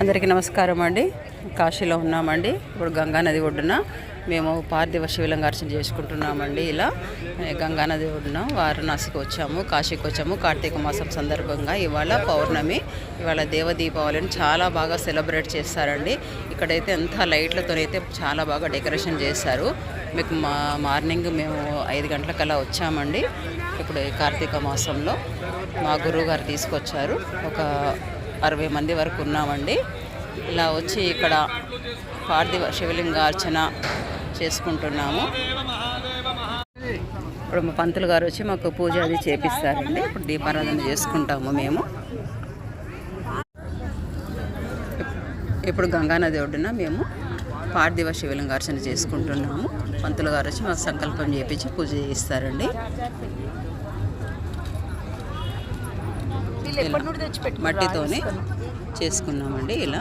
అందరికీ నమస్కారం అండి. కాశీలో ఉన్నామండి. ఇప్పుడు గంగా నది ఒడ్డున మేము పార్థివ శివలింగార్చన చేసుకుంటున్నామండి ఇలా. గంగానది గంగా నది ఒడ్డున వారణాసికి వచ్చాము కాశీకి వచ్చాము. కార్తీక మాసం సందర్భంగా ఇవాళ పౌర్ణమి. ఇవాళ దేవ దీపావళిని చాలా బాగా సెలబ్రేట్ చేస్తారండి. ఇక్కడైతే ఎంత లైట్లతోనైతే చాలా బాగా డెకరేషన్ చేశారు. మీకు మా మార్నింగ్ మేము ఐదు గంటలకల్లా వచ్చామండి. ఇప్పుడు కార్తీక మాసంలో మా గురువు గారు తీసుకొచ్చారు. ఒక అరవై మంది వరకు ఉన్నామండి. ఇలా వచ్చి ఇక్కడ పార్థివ శివలింగ అర్చన చేసుకుంటున్నాము. ఇప్పుడు మా పంతులు గారు వచ్చి మాకు పూజ అది చేపిస్తారండి. ఇప్పుడు దీపారాధన చేసుకుంటాము మేము. ఇప్పుడు గంగానది ఒడ్డున మేము పార్థివ శివలింగార్చన చేసుకుంటున్నాము. పంతులు గారు వచ్చి మాకు సంకల్పం చేపించి పూజ చేయిస్తారండి. మట్టితోనే చేసుకున్నామండి ఇలా.